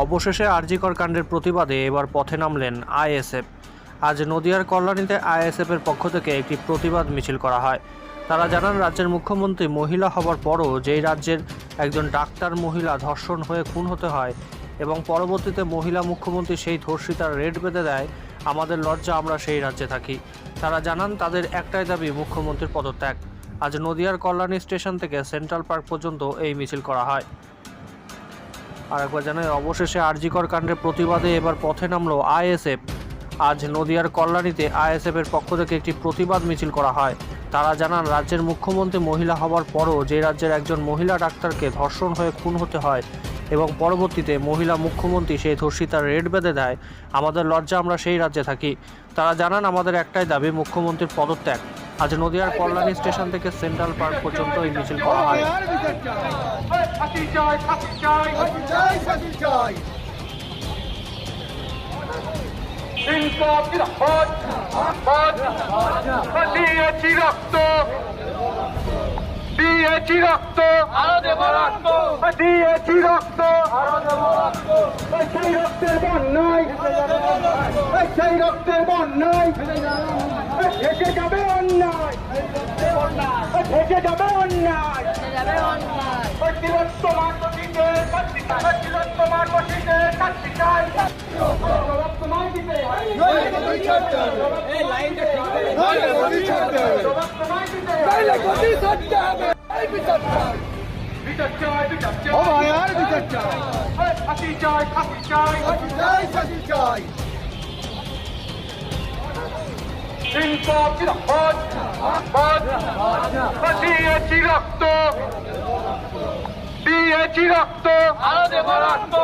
অবশেষে আরজিকর কাণ্ডের প্রতিবাদে এবার পথে নামলেন আইএসএফ। আজ নদিয়ার কল্যাণীতে আইএসএফের পক্ষ থেকে একটি প্রতিবাদ মিছিল করা হয়। তারা জানান, রাজ্যের মুখ্যমন্ত্রী মহিলা হবার পরও যেই রাজ্যের একজন ডাক্তার মহিলা ধর্ষণ হয়ে খুন হতে হয় এবং পরবর্তীতে মহিলা মুখ্যমন্ত্রী সেই ধর্ষিতার রেড বেঁধে দেয়, আমাদের লজ্জা, আমরা সেই রাজ্যে থাকি। তারা জানান, তাদের একটাই দাবি, মুখ্যমন্ত্রীর পদত্যাগ। আজ নদিয়ার কল্যাণী স্টেশন থেকে সেন্ট্রাল পার্ক পর্যন্ত এই মিছিল করা হয়। আর একবার জানাই, অবশেষে আরজিকর কাণ্ডের প্রতিবাদে এবার পথে নামলো আইএসএফ। আজ নদিয়ার কল্যাণীতে আইএসএফ এর পক্ষ থেকে একটি প্রতিবাদ মিছিল করা হয়। তারা জানান, রাজ্যের মুখ্যমন্ত্রী মহিলা হওয়ার পরও যে রাজ্যের একজন মহিলা ডাক্তারকে ধর্ষণ হয়ে খুন হতে হয় এবং পরবর্তীতে মহিলা মুখ্যমন্ত্রী সেই ধর্ষিতার রেড বেঁধে দেয় আমাদের লজ্জা আমরা সেই রাজ্যে থাকি তারা জানান আমাদের একটাই দাবি মুখ্যমন্ত্রীর পদত্যাগ আজ নদিয়ার কল্যাণী স্টেশন থেকে সেন্ট্রাল পার্ক পর্যন্ত এই মিছিল করা হয় রক্ত দিয়েছি রক্ত। আরও দেব রক্ত। দিয়েছি রক্ত। আরও দেব রক্ত। সেই রক্তের বন্যায় সেই রক্তের বন্যায় ঢেকে যাবে অন্যায়। ঢেকে যাবে অন্যায়। তোমার গতিতে তোমার গতিতে কাটতে চাই তোমার দিতে নইলে গদি নইলে গদি ছাড়তে হবে এই বিচার চাই বিচার চাই বিচার ও চাই ভাই আর বিচার চাই ফাঁসি চাই ফাঁসি চাই ফাঁসি চাই ফাঁসি চাই ইনসাফ রক্ত দিয়েছি রক্ত আরও দেব রক্ত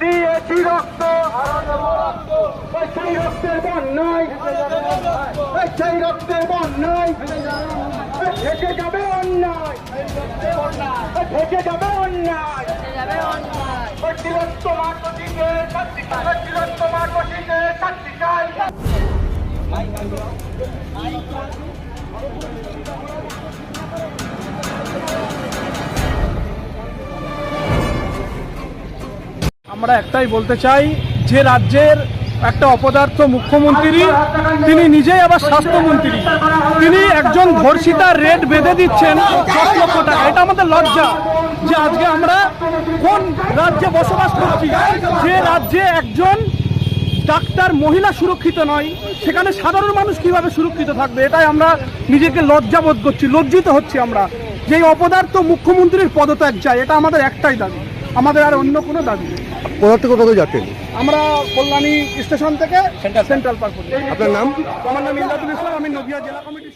দিয়েছি রক্ত আরও দেব রক্ত সেই রক্তের বন্যায় সেই রক্তের যাবে অন্যায়। যাবে আমরা একটাই বলতে চাই যে রাজ্যের একটা অপদার্থ মুখ্যমন্ত্রী, তিনি নিজেই আবার স্বাস্থ্যমন্ত্রী। তিনি একজন ধর্ষিতার রেট বেঁধে দিচ্ছেন দশ লক্ষ টাকা। এটা আমাদের লজ্জা যে আজকে আমরা কোন রাজ্যে বসবাস করছি। যে রাজ্যে একজন ডাক্তার মহিলা সুরক্ষিত নয়, সেখানে সাধারণ মানুষ কীভাবে সুরক্ষিত থাকবে? এটাই আমরা নিজেকে লজ্জাবোধ করছি, লজ্জিত হচ্ছি আমরা যে অপদার্থ মুখ্যমন্ত্রীর পদত্যাগ চাই। এটা আমাদের একটাই দাবি, আমাদের আর অন্য কোনো দাবি নেই। কোথা থেকে কোথাও যাচ্ছেন? আমরা কল্যাণী স্টেশন থেকে সেন্ট্রাল পার্ক পর্যন্ত। আপনার নাম? আমার নাম ইন্দাদুল ইসলাম আমি নদিয়া জেলা কমিটি